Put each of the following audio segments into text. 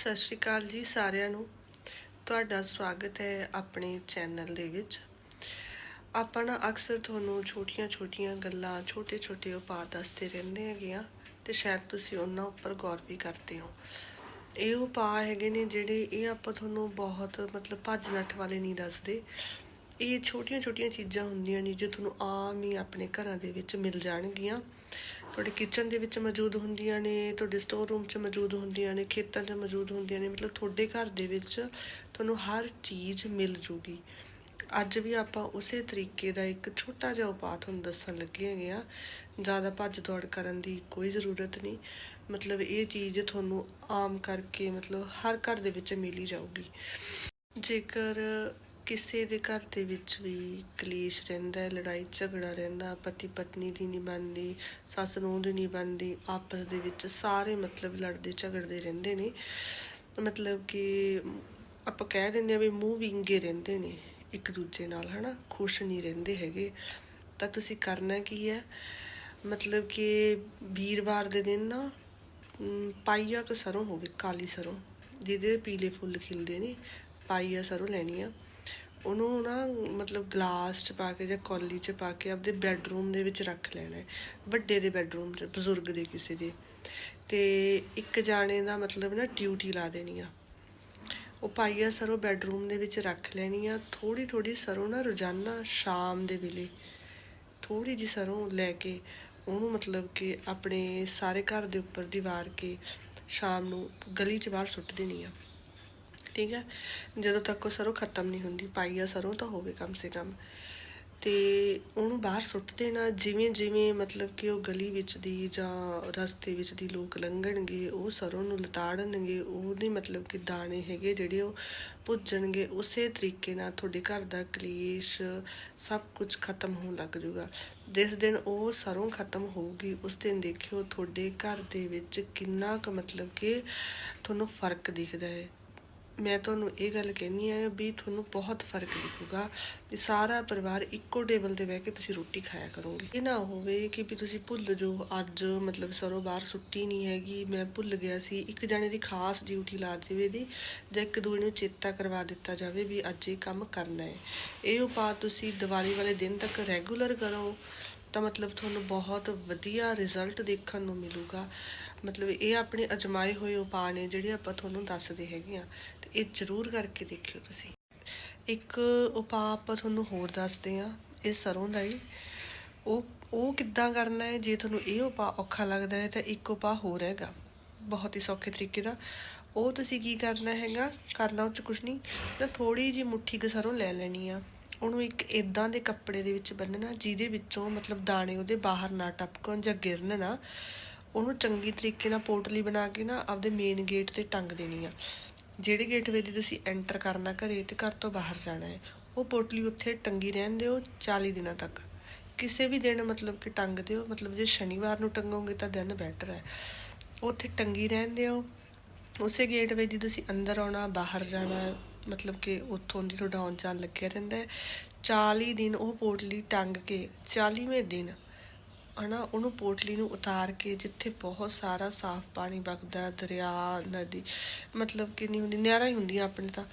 ਸਤਿ ਸ਼੍ਰੀ ਅਕਾਲ ਜੀ ਸਾਰਿਆਂ ਨੂੰ। ਤੁਹਾਡਾ ਸਵਾਗਤ ਹੈ ਆਪਣੇ ਚੈਨਲ ਦੇ ਵਿੱਚ। ਆਪਾਂ ਨਾ ਅਕਸਰ ਤੁਹਾਨੂੰ ਛੋਟੀਆਂ-ਛੋਟੀਆਂ ਗੱਲਾਂ ਛੋਟੇ-ਛੋਟੇ ਉਪਾਅ ਦੱਸਦੇ ਰਹਿੰਦੇ ਹੈਗੇ ਆ ਤੇ ਸ਼ਾਇਦ ਤੁਸੀਂ ਉਹਨਾਂ ਉੱਪਰ ਗੌਰ ਵੀ ਕਰਦੇ ਹੋ। ਇਹ ਉਪਾਅ ਹੈਗੇ ਨੇ ਜਿਹੜੇ ਇਹ ਆਪਾਂ ਤੁਹਾਨੂੰ ਬਹੁਤ ਮਤਲਬ ਭੱਜ ਨੱਠ ਵਾਲੇ ਨਹੀਂ ਦੱਸਦੇ। ਇਹ ਛੋਟੀਆਂ-ਛੋਟੀਆਂ ਚੀਜ਼ਾਂ ਹੁੰਦੀਆਂ ਨੇ ਜੋ ਤੁਹਾਨੂੰ ਆਮ ਹੀ ਆਪਣੇ ਘਰਾਂ ਦੇ ਵਿੱਚ ਮਿਲ ਜਾਣਗੀਆਂ। ਤੁਹਾਡੇ ਕਿਚਨ ਦੇ ਵਿੱਚ ਮੌਜੂਦ ਹੁੰਦੀਆਂ ਨੇ, ਤੁਹਾਡੇ ਸਟੋਰ ਰੂਮ 'ਚ ਮੌਜੂਦ ਹੁੰਦੀਆਂ ਨੇ, ਖੇਤਾਂ 'ਚ ਮੌਜੂਦ ਹੁੰਦੀਆਂ ਨੇ, ਮਤਲਬ ਤੁਹਾਡੇ ਘਰ ਦੇ ਵਿੱਚ ਤੁਹਾਨੂੰ ਹਰ ਚੀਜ਼ ਮਿਲ ਜੂਗੀ। ਅੱਜ ਵੀ ਆਪਾਂ ਉਸੇ ਤਰੀਕੇ ਦਾ ਇੱਕ ਛੋਟਾ ਜਿਹਾ ਉਪਾਅ ਤੁਹਾਨੂੰ ਦੱਸਣ ਲੱਗੇ ਹੈਗੇ ਆ ਜ਼ਿਆਦਾ ਭੱਜ ਦੌੜ ਕਰਨ ਦੀ ਕੋਈ ਜ਼ਰੂਰਤ ਨਹੀਂ। ਮਤਲਬ ਇਹ ਚੀਜ਼ ਤੁਹਾਨੂੰ ਆਮ ਕਰਕੇ ਮਤਲਬ ਹਰ ਘਰ ਦੇ ਵਿੱਚ ਮਿਲ ਹੀ ਜਾਊਗੀ। ਜੇਕਰ ਕਿਸੇ ਦੇ ਘਰ ਦੇ ਵਿੱਚ ਵੀ ਕਲੇਸ਼ ਰਹਿੰਦਾ ਹੈ, ਲੜਾਈ ਝਗੜਾ ਰਹਿੰਦਾ, ਪਤੀ ਪਤਨੀ ਦੀ ਨਹੀਂ ਬਣਦੀ, ਸੱਸ ਨੂੰ ਦੀ ਨਹੀਂ ਬਣਦੀ, ਆਪਸ ਦੇ ਵਿੱਚ ਸਾਰੇ ਮਤਲਬ ਲੜਦੇ ਝਗੜਦੇ ਰਹਿੰਦੇ ਨੇ। ਮਤਲਬ ਕਿ ਆਪਾਂ ਕਹਿ ਦਿੰਦੇ ਆ ਵੀ ਮੂੰਹ ਵਿੰਗੇ ਰਹਿੰਦੇ ਨੇ ਇੱਕ ਦੂਜੇ ਨਾਲ, ਹਨਾ? ਖੁਸ਼ ਨਹੀਂ ਰਹਿੰਦੇ ਹੈਗੇ। ਤਾਂ ਤੁਸੀਂ ਕਰਨਾ ਕੀ ਹੈ? ਮਤਲਬ ਕਿ ਵੀਰਵਾਰ ਦੇ ਦਿਨ ਨਾ ਪਾਈਆ ਕ ਸਰੋਂ ਹੋਵੇ, ਕਾਲੀ ਸਰੋਂ, ਜਿਹਦੇ ਪੀਲੇ ਫੁੱਲ ਖਿਲਦੇ ਨੇ, ਪਾਈਆ ਸਰੋਂ ਲੈਣੀ ਆ। ਉਹਨੂੰ ਨਾ ਮਤਲਬ ਗਲਾਸ ਚ ਪਾ ਕੇ ਜਾਂ ਕੌਲੀ ਚ ਪਾ ਕੇ ਆਪਦੇ ਬੈੱਡਰੂਮ ਦੇ ਵਿੱਚ ਰੱਖ ਲੈਣਾ ਵੱਡੇ ਦੇ ਬੈੱਡਰੂਮ ਚ, ਬਜ਼ੁਰਗ ਦੇ ਕਿਸੇ ਦੇ। ਤੇ ਇੱਕ ਜਾਣੇ ਦਾ ਮਤਲਬ ਨਾ ਡਿਊਟੀ ਲਾ ਦੇਣੀ ਆ। ਉਹ ਪਾਈਆ ਸਰੋਂ ਬੈੱਡਰੂਮ ਦੇ ਵਿੱਚ ਰੱਖ ਲੈਣੀ ਆ। ਥੋੜੀ ਥੋੜੀ ਸਰੋਂ ਨਾ ਰੋਜ਼ਾਨਾ ਸ਼ਾਮ ਦੇ ਵੇਲੇ ਥੋੜੀ ਜਿਹੀ ਸਰੋਂ ਲੈ ਕੇ ਉਹਨੂੰ ਮਤਲਬ ਕਿ ਆਪਣੇ ਸਾਰੇ ਘਰ ਦੇ ਉੱਪਰ ਦੀਵਾਰ ਕੇ ਸ਼ਾਮ ਨੂੰ ਗਲੀ 'ਚ ਬਾਹਰ ਸੁੱਟ ਦੇਣੀ ਆ। ਠੀਕ ਹੈ? ਜਦੋਂ ਤੱਕ ਉਹ ਸਰੋਂ ਖਤਮ ਨਹੀਂ ਹੁੰਦੀ ਪਾਈਆ ਸਰੋਂ ਤਾਂ ਹੋਵੇ ਕਮ ਸੇ ਕਮ। ਤੇ ਉਹਨੂੰ ਬਾਹਰ ਸੁੱਟ ਦੇਣਾ, ਜਿਵੇਂ ਜਿਵੇਂ ਮਤਲਬ ਕਿ ਉਹ ਗਲੀ ਵਿੱਚ ਦੀ ਜਾਂ ਰਸਤੇ ਵਿੱਚ ਦੀ ਲੋਕ ਲੰਘਣਗੇ, ਉਹ ਸਰੋਂ ਨੂੰ ਲਤਾੜਨਗੇ, ਉਹਦੇ ਮਤਲਬ ਕਿ ਦਾਣੇ ਹੈਗੇ ਜਿਹੜੇ ਉਹ ਭੁੱਜਣਗੇ ਉਸੇ ਤਰੀਕੇ ਨਾਲ ਤੁਹਾਡੇ ਘਰ ਦਾ ਕਲੇਸ਼ ਸਭ ਕੁਝ ਖਤਮ ਹੋਣ ਲੱਗ ਜਾਊਗਾ। ਜਿਸ ਦਿਨ ਉਹ ਸਰੋਂ ਖਤਮ ਹੋਊਗੀ, ਉਸ ਦਿਨ ਦੇਖਿਓ ਤੁਹਾਡੇ ਘਰ ਦੇ ਵਿੱਚ ਕਿੰਨਾ ਕੁ ਮਤਲਬ ਕਿ ਤੁਹਾਨੂੰ ਫ਼ਰਕ ਦਿਖਦਾ ਹੈ। ਮੈਂ ਤੁਹਾਨੂੰ ਇਹ ਗੱਲ ਕਹਿਨੀ ਆ ਵੀ ਤੁਹਾਨੂੰ ਬਹੁਤ ਫ਼ਰਕ ਦਿਖੂਗਾ ਵੀ ਸਾਰਾ ਪਰਿਵਾਰ ਇੱਕੋ ਟੇਬਲ ਤੇ ਬਹਿ ਕੇ ਤੁਸੀਂ ਰੋਟੀ ਖਾਇਆ ਕਰੋਗੇ। ਇਹ ਨਾ ਹੋਵੇ ਕਿ ਵੀ ਤੁਸੀਂ ਭੁੱਲ ਜਾਓ, ਅੱਜ ਮਤਲਬ ਸਰੋਂ ਬਾਹਰ ਸੁੱਟੀ ਨਹੀਂ ਹੈਗੀ, ਮੈਂ ਭੁੱਲ ਗਿਆ ਸੀ, ਇੱਕ ਜਣੇ ਦੀ ਖਾਸ ਡਿਊਟੀ ਲਾ ਦੇਵੇ ਦੀ, ਜਾਂ ਇੱਕ ਦੂਜੇ ਨੂੰ ਚੇਤਾ ਕਰਵਾ ਦਿੱਤਾ ਜਾਵੇ ਵੀ ਅੱਜ ਇਹ ਕੰਮ ਕਰਨਾ ਹੈ। ਇਹ ਉਪਾਅ ਤੁਸੀਂ ਦੀਵਾਲੀ ਵਾਲੇ ਦਿਨ ਤੱਕ ਰੈਗੂਲਰ ਕਰੋ, ਤਾਂ ਮਤਲਬ ਤੁਹਾਨੂੰ ਬਹੁਤ ਵਧੀਆ ਰਿਜ਼ਲਟ ਦੇਖਣ ਨੂੰ ਮਿਲੂਗਾ। ਮਤਲਬ ਇਹ ਆਪਣੇ ਅਜਮਾਏ ਹੋਏ ਉਪਾਅ ਨੇ ਜਿਹੜੇ ਆਪਾਂ ਤੁਹਾਨੂੰ ਦੱਸਦੇ ਹੈਗੇ ਆ। ਇਹ ਜ਼ਰੂਰ ਕਰਕੇ ਦੇਖਿਓ ਤੁਸੀਂ। ਇੱਕ ਉਪਾਅ ਆਪਾਂ ਤੁਹਾਨੂੰ ਹੋਰ ਦੱਸਦੇ ਆ ਇਹ ਸਰੋਂ ਦਾ ਹੀ। ਉਹ ਉਹ ਕਿੱਦਾਂ ਕਰਨਾ ਹੈ? ਜੇ ਤੁਹਾਨੂੰ ਇਹ ਉਪਾਅ ਔਖਾ ਲੱਗਦਾ ਹੈ ਤਾਂ ਇੱਕ ਉਪਾਅ ਹੋਰ ਹੈਗਾ। ਬਹੁਤ ਹੀ ਸੌਖੇ ਤਰੀਕੇ ਦਾ। ਉਹ ਤੁਸੀਂ ਕੀ ਕਰਨਾ ਹੈਗਾ? ਕਰਨਾ ਉਹ ਚ ਕੁਝ ਨਹੀਂ। ਤਾਂ ਥੋੜੀ ਜੀ ਮੁੱਠੀ ਕੁ ਸਰੋਂ ਲੈ ਲੈਣੀ ਆ। ਉਹਨੂੰ ਇੱਕ ਇਦਾਂ ਦੇ ਕੱਪੜੇ ਦੇ ਵਿੱਚ ਬੰਨਣਾ ਜਿਹਦੇ ਵਿੱਚੋਂ ਮਤਲਬ ਦਾਣੇ ਉਹਦੇ ਬਾਹਰ ਨਾ ਟਪਕਣ ਜਾਂ ਗਿਰਨ ਨਾ। ਉਹਨੂੰ ਚੰਗੀ ਤਰੀਕੇ ਨਾਲ ਪੋਟਲੀ ਬਣਾ ਕੇ ਨਾ ਆਪਦੇ ਮੇਨ ਗੇਟ ਤੇ ਟੰਗ ਦੇਣੀ ਆ। ਜਿਹੜੇ ਗੇਟਵੇ ਦੀ ਤੁਸੀਂ ਐਂਟਰ ਕਰਨਾ ਘਰੇ ਤੇ ਘਰ ਤੋਂ ਬਾਹਰ ਜਾਣਾ ਹੈ, ਉਹ ਪੋਟਲੀ ਉੱਥੇ ਟੰਗੀ ਰਹਿਣ ਦਿਓ 40 ਦਿਨਾਂ ਤੱਕ। ਕਿਸੇ ਵੀ ਦਿਨ ਮਤਲਬ ਕਿ ਟੰਗ ਦਿਓ ਮਤਲਬ ਜੇ ਸ਼ਨੀਵਾਰ ਨੂੰ ਟੰਗੋਗੇ ਤਾਂ ਦਿਨ ਬੈਟਰ ਹੈ। ਉੱਥੇ ਟੰਗੀ ਰਹਿਣ ਦਿਓ ਉਸੇ ਗੇਟਵੇ ਦੀ ਤੁਸੀਂ ਅੰਦਰ ਆਉਣਾ, ਬਾਹਰ ਜਾਣਾ ਮਤਲਬ ਕਿ ਉੱਥੋਂ ਦੀ ਤੁਹਾਡਾ ਆਉਣ ਜਾਣ ਲੱਗਿਆ ਰਹਿੰਦਾ ਹੈ। 40 ਦਿਨ ਉਹ ਪੋਟਲੀ ਟੰਗ ਕੇ 40ਵੇਂ ਦਿਨ ਹਨਾ, ਉਹਨੂੰ ਪੋਟਲੀ ਨੂੰ ਉਤਾਰ ਕੇ ਜਿੱਥੇ ਬਹੁਤ ਸਾਰਾ ਸਾਫ਼ ਪਾਣੀ ਵਗਦਾ, ਦਰਿਆ, ਨਦੀ, ਮਤਲਬ ਕਿ ਨਹੀਂ ਹੁੰਦੀ ਨਹਿਰਾਂ ਹੀ ਹੁੰਦੀਆਂ ਆਪਣੇ ਤਾਂ।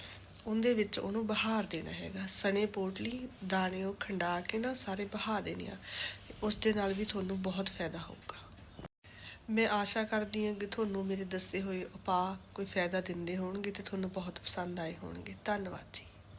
ਉਹਦੇ ਵਿੱਚ ਉਹਨੂੰ ਬਹਾਰ ਦੇਣਾ ਹੈਗਾ। ਸਣੇ ਪੋਟਲੀ, ਦਾਣੇ ਉਹ ਖੰਡਾ ਕੇ ਨਾ ਸਾਰੇ ਬਹਾ ਦੇਣੇ ਆ। ਉਸ ਦੇ ਨਾਲ ਵੀ ਤੁਹਾਨੂੰ ਬਹੁਤ ਫਾਇਦਾ ਹੋਊਗਾ। ਮੈਂ ਆਸ਼ਾ ਕਰਦੀ ਹਾਂ ਕਿ ਤੁਹਾਨੂੰ ਮੇਰੇ ਦੱਸੇ ਹੋਏ ਉਪਾਅ ਕੋਈ ਫਾਇਦਾ ਦਿੰਦੇ ਹੋਣਗੇ ਤੇ ਤੁਹਾਨੂੰ ਬਹੁਤ ਪਸੰਦ ਆਏ ਹੋਣਗੇ। ਧੰਨਵਾਦ ਜੀ।